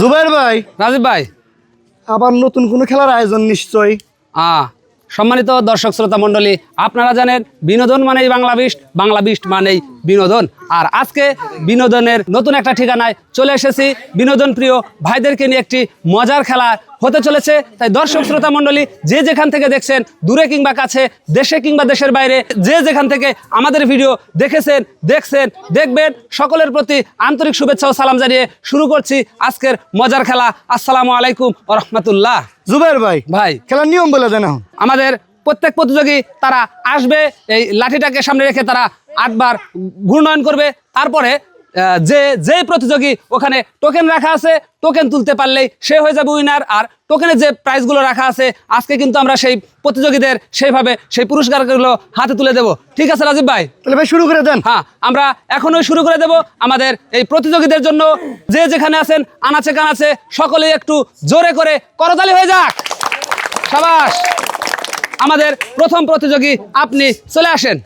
জুবাইর ভাই। রাজীব ভাই। আবার নতুন কোনো খেলার আয়োজন নিশ্চয়ই। আ সম্মানিত দর্শক শ্রোতা মণ্ডলী আপনারা জানেন বিনোদন মানেই বাংলা বিষ্ট বাংলা বিষ্ট মানেই বিনোদন। আর আজকে বিনোদনের নতুন একটা ঠিকানায় চলে এসেছি। বিনোদন প্রিয় ভাইদেরকে নিয়ে একটি মজার খেলা হতে চলেছে। তাই দর্শক শ্রোতা মণ্ডলী যে যেখান থেকে দেখছেন দূরে কিংবা কাছে দেশে কিংবা দেশের বাইরে যে যেখান থেকে আমাদের ভিডিও দেখেছেন দেখছেন দেখবেন সকলের প্রতি আন্তরিক শুভেচ্ছা ও সালাম জানিয়ে শুরু করছি আজকের মজার খেলা। আসসালামু আলাইকুম রহমতুল্লাহ। জুবাইর ভাই ভাই। খেলার নিয়ম বলে দেন আমাদের প্রত্যেক প্রতিযোগী তারা আসবে এই লাঠিটাকে সামনে রেখে তারা আটবার ঘূর্ণয়ন করবে। তারপরে যে যে প্রতিযোগী ওখানে টোকেন রাখা আছে টোকেন তুলতে পারলেই সে হয়ে যাবে উইনার আর টোকেনে যে প্রাইজগুলো রাখা আছে আজকে কিন্তু আমরা সেই প্রতিযোগীদের সেইভাবে সেই পুরস্কারগুলো হাতে তুলে দেব। ঠিক আছে রাজীব ভাই? তাহলে ভাই শুরু করে দেন। হ্যাঁ আমরা এখনই শুরু করে দেব আমাদের এই প্রতিযোগীদের জন্য। যে যেখানে আছেন আনাচে কানাচে সকলেই একটু জোরে করে করতালি হয়ে যাক। সাবাস। আমাদের প্রথম প্রতিযোগী আপনি চলে আসেন।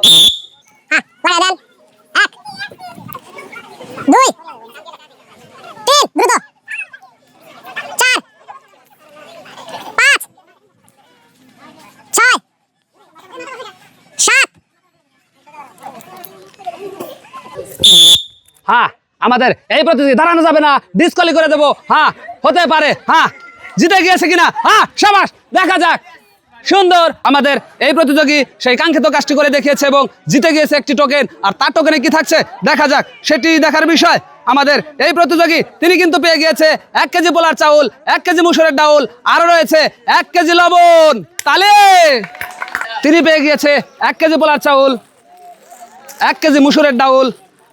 হ্যাঁ আমাদের এই প্রতিযোগী দাঁড়ানো যাবে না ডিসকলি করে দেবো। হ্যাঁ হতে পারে। হ্যাঁ জিতে গিয়েছে কিনা? হ্যাঁ সাবাস, দেখা যাক। সুন্দর আমাদের এই প্রতিযোগী সেই কাঙ্ক্ষিত কাজটি করে দেখিয়েছে এবং জিতে গিয়েছে একটি টোকেন আর তার টোকেনে কি থাকছে? দেখা যাক সেটি দেখার বিষয়। আমাদের এই প্রতিযোগী তিনি কিন্তু পেয়ে গিয়েছে এক কেজি পোলার চাউল এক কেজি মুসুরের ডাউল আরও রয়েছে এক কেজি লবণ। তালে! তিনি পেয়ে গিয়েছে এক কেজি পোলার চাউল এক কেজি মুসুরের ডাউল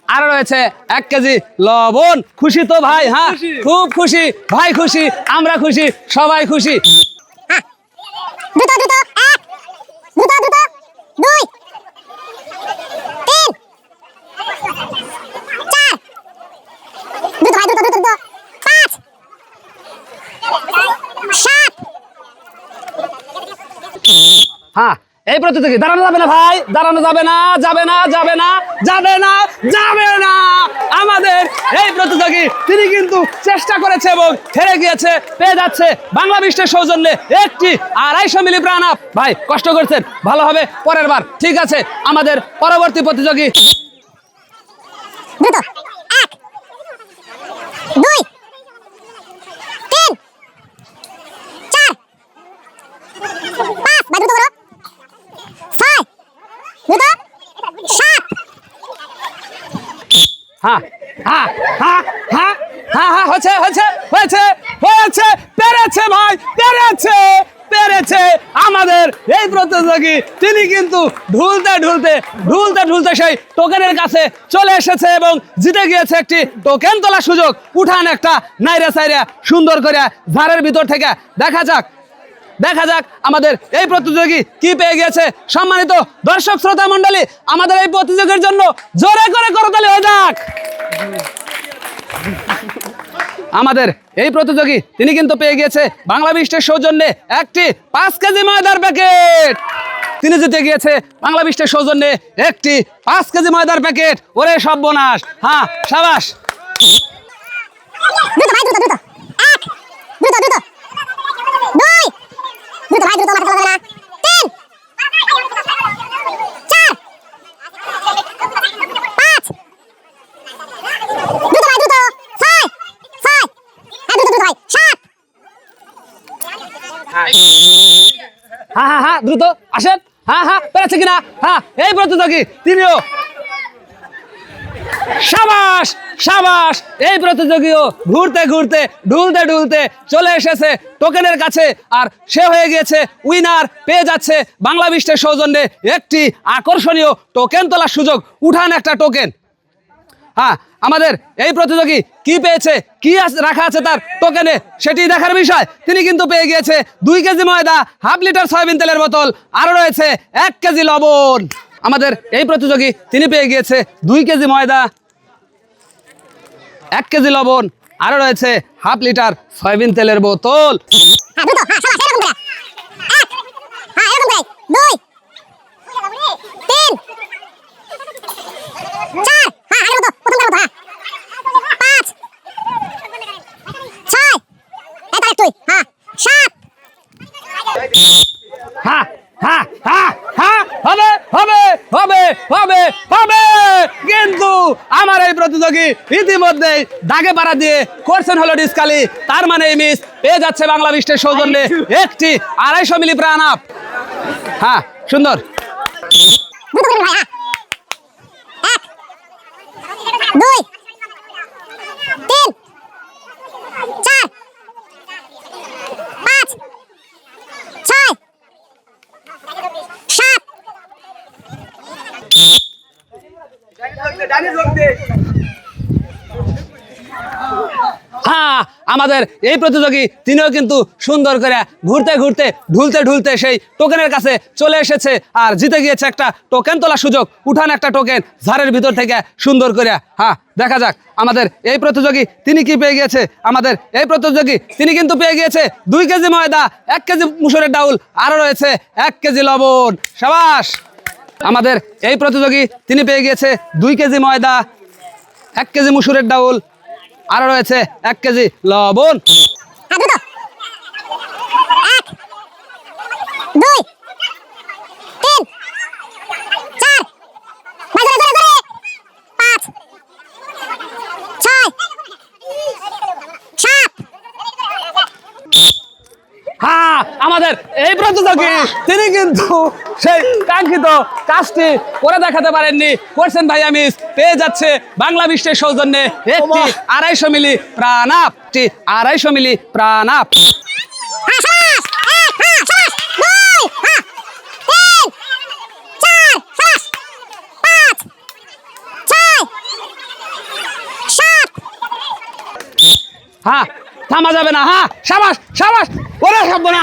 আর রয়েছে এক কেজি লবণ। খুশি তো ভাই হ্যাঁ? খুব খুশি। ভাই খুশি আমরা খুশি সবাই খুশি। এক। দুই। তিন। চার। পাঁচ। সাত। হ্যাঁ এই প্রতিযোগী দাঁড়ানো যাবে না ভাই, দাঁড়ানো যাবে না যাবে না যাবে না যাবে না যাবে না। আমাদের এই প্রতিযোগী কিন্তু চেষ্টা করেছে এবং হেরে গিয়েছে পেয়ে যাচ্ছে বাংলা বিশ্বের সৌজন্যে একটি আড়াইশো মিলি প্রাণ আপ। ভাই কষ্ট করছেন ভালো হবে পরের বার। ঠিক আছে আমাদের পরবর্তী প্রতিযোগী দ্রুত এক দুই তিন চার পাঁচ ভাই দ্রুত করো। ছয় দ্রুত সাত। হ্যাঁ হ্যাঁ। হ্যাঁ হ্যাঁ হচ্ছে হচ্ছে হয়েছে হয়েছে, পেরেছে ভাই, পেরেছে পেরেছে। আমাদের এই প্রতিযোগী, তিনি কিন্তু ঢুলতে ঢুলতে ঢুলতে ঢুলতে সেই টোকেনের কাছে চলে এসেছে এবং জিতে গিয়েছে একটি টোকেন তোলার সুযোগ। উঠান একটা নাইরে সাইরে সুন্দর করে ঝাড়ের ভিতর থেকে। দেখা যাক দেখা যাক আমাদের এই প্রতিযোগী কি পেয়ে গিয়েছে। সম্মানিত দর্শক শ্রোতা মণ্ডলী, আমাদের এই প্রতিযোগীর জন্য জোরে করে করতালি, হয়ে যাক। আমাদের এই প্রতিযোগী, তিনি কিন্তু পেয়ে গিয়েছে বাংলা বিশ্বের সৌজন্যে একটি পাঁচ কেজি ময়দার প্যাকেট। তিনি জিতে গিয়েছে বাংলা বিশ্বের সৌজন্যে একটি পাঁচ কেজি ময়দার প্যাকেট। ওরে সব্যনাশ হ্যাঁ সাবাস। দ্রুত দ্রুত দ্রুত। দ্রুত দ্রুত দুই দ্রুত ভাই দ্রুত মাথা খেলা যাবে না তিন চার পাঁচ দ্রুত ভাই দ্রুত ছয় ছয় হ্যাঁ দ্রুত দ্রুত ভাই সাত হ্যাঁ হ্যাঁ হ্যাঁ দ্রুত, আসেন। হ্যাঁ হ্যাঁ পেরেছে কিনা? হ্যাঁ এই প্রতিযোগী তিনিও। সাবাস সাবাস, এই প্রতিযোগীও ঘুরতে ঘুরতে, ঢুলতে ঢুলতে চলে এসেছে টোকেনের কাছে, আর সে হয়ে গিয়েছে উইনার, পেয়ে যাচ্ছে বাংলা বিশ্বের সৌজন্যে একটি আকর্ষণীয় টোকেন তোলার সুযোগ। উঠান একটা টোকেন। হ্যাঁ আমাদের এই প্রতিযোগী কি পেয়েছে? কি রাখা আছে তার টোকেনে? সেটি দেখার বিষয়। তিনি কিন্তু পেয়ে গিয়েছে দুই কেজি ময়দা, হাফ লিটার সয়াবিন তেলের বোতল আরও রয়েছে এক কেজি লবণ। আমাদের এই প্রতিযোগী, তিনি পেয়ে গিয়েছে দুই কেজি ময়দা, এক কেজি লবণ আরও রয়েছে হাফ লিটার সয়াবিন তেলের বোতল। হ্যাঁ দ্রুত হ্যাঁ সাবাস এরকম করে এক হ্যাঁ এরকম করে দুই তিন চার হ্যাঁ আগের মতো প্রথমটার মতো হ্যাঁ পাঁচ ছয় তুই হ্যাঁ সাত হ্যাঁ হ্যাঁ হ্যাঁ হ্যাঁ হবে হবে হবে হবে হবে। কিন্তু আমার এই প্রতিযোগী ইতিমধ্যেই দাগে পাড়া দিয়ে করছেন হলো ডিসকালি। তার মানে এই মিস পেয়ে যাচ্ছে বাংলা বিশ্বের সৌজন্যে একটি আড়াইশো মিলি প্রাণ আপ। হ্যাঁ সুন্দর। দুই তিন চার পাঁচ ছয় সাত হ্যাঁ আমাদের এই প্রতিযোগী তিনিও কিন্তু সুন্দর করে ঘুরতে ঘুরতে, ঢুলতে ঢুলতে সেই টোকেনের কাছে চলে এসেছে আর জিতে গিয়েছে একটা টোকেন তোলার সুযোগ। উঠান একটা টোকেন ঝাড়ের ভিতর থেকে সুন্দর করে। হ্যাঁ দেখা যাক আমাদের এই প্রতিযোগী তিনি কি পেয়ে গিয়েছে। আমাদের এই প্রতিযোগী তিনি কিন্তু পেয়ে গিয়েছে দুই কেজি ময়দা, এক কেজি মুসুরের ডাউল, আরও রয়েছে এক কেজি লবণ। সাবাস! আমাদের এই প্রতিযোগী তিনি পেয়ে গিয়েছে দুই কেজি ময়দা এক কেজি মুসুরের ডাউল আরও রয়েছে এক কেজি লবণ। হ্যাঁ হ্যাঁ আমাদের এই প্রতিযোগী তিনি কিন্তু সেই কাঙ্ক্ষিত কাজটি করে দেখাতে পারেননি। করছেন ভাই আমিস পেয়ে যাচ্ছে বাংলা বিশ্বের সৌজন্যে একটি আড়াইশো মিলি প্রাণাপ একটি আড়াইশো মিলি প্রাণাপ। হ্যাঁ থামা যাবে না হ্যাঁ সাবাস সাবাস। ওরে শব্দ না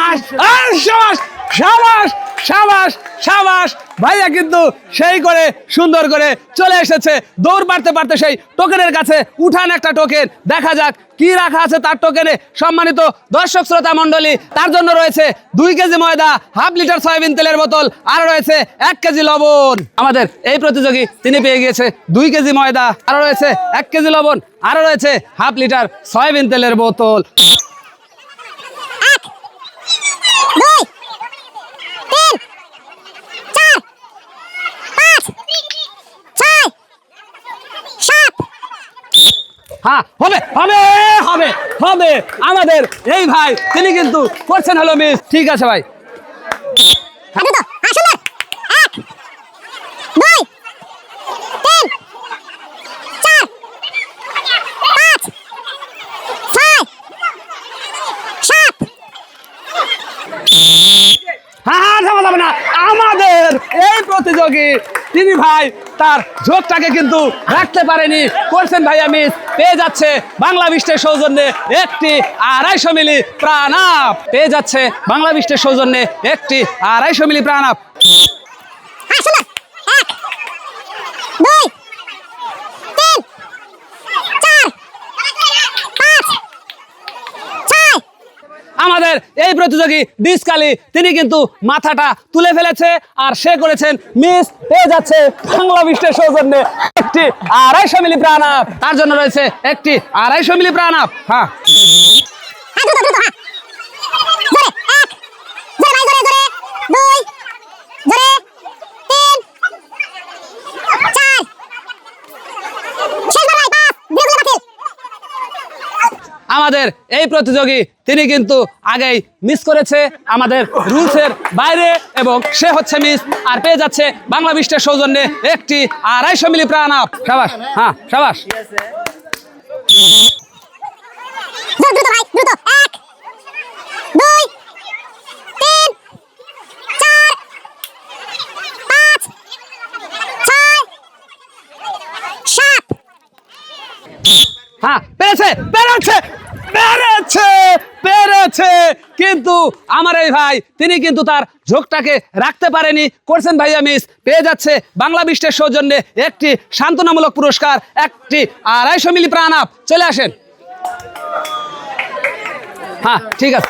সাবাস। সাবাস সাবাস সাবাস। ভাইয়া কিন্তু সেই করে সুন্দর করে চলে এসেছে। দৌড় পারতে পারতে সেই টোকেনের কাছে উঠান একটা টোকেন দেখা যাক কি রাখা আছে তার টোকেনে সম্মানিত দর্শক, শ্রোতা মণ্ডলী, তার জন্য রয়েছে দুই কেজি ময়দা, হাফ লিটার সয়াবিন তেলের বোতল, আর রয়েছে এক কেজি লবণ। আমাদের এই প্রতিযোগী, তিনি পেয়ে গিয়েছে দুই কেজি ময়দা আরও রয়েছে এক কেজি লবণ আরও রয়েছে হাফ লিটার সয়াবিন তেলের বোতল এক দুই তিন চার পাঁচ ছয় সাত হ্যাঁ হবে হবে হবে হবে। আমাদের এই ভাই তিনি কিন্তু করছেন হলো মিস ঠিক আছে ভাই। হ্যাঁ হ্যাঁ আমাদের এই প্রতিযোগী তিনি ভাই তার ঝোঁকটাকে কিন্তু রাখতে পারেনি। করছেন ভাই মিস পেয়ে যাচ্ছে বাংলা বিষ্টের সৌজন্যে একটি আড়াইশো মিলি প্রাণাপ। পেয়ে যাচ্ছে বাংলা বিষ্টের সৌজন্যে একটি আড়াইশো মিলি প্রাণাপ। আপ দুই তিন চার পাঁচ ছয় আমাদের এই প্রতিযোগী ডিসকালি তিনি কিন্তু মাথাটা তুলে ফেলেছে আর সে করেছেন মিস পেয়ে যাচ্ছে বাংলা বিশ্বের সৌজন্যে একটি আড়াইশো মিলি প্রাণ আপ। তার জন্য রয়েছে একটি আড়াইশো মিলি প্রাণ আপ। হ্যাঁ। দুই ধরে তিন চার শেষবার ভাই পাঁচ বিরগুলো বাতিল আমাদের এই প্রতিযোগী, তিনি কিন্তু আগেই মিস করেছে আমাদের রুলসের বাইরে এবং সে হচ্ছে মিস আর পেয়ে যাচ্ছে বাংলা বিশ্বের সৌজন্যে একটি আড়াইশো মিলি প্রাণ আপ সাবাস হ্যাঁ সাবাস দ্রুত দ্রুত ভাই দ্রুত এক দুই তিন চার পাঁচ ছয় সাত হ্যাঁ পেরেছে পেরেছে পেরেছে পেরেছে। কিন্তু আমার এই ভাই, তিনি কিন্তু তার ঝোঁকটাকে রাখতে পারেনি। করছেন ভাইয়া মিস, পেয়ে যাচ্ছে বাংলা বিশ্বের সৌজন্যে একটি সান্ত্বনামূলক পুরস্কার, একটি আড়াইশো মিলি প্রাণ আপ। চলে আসেন। হ্যাঁ ঠিক আছে।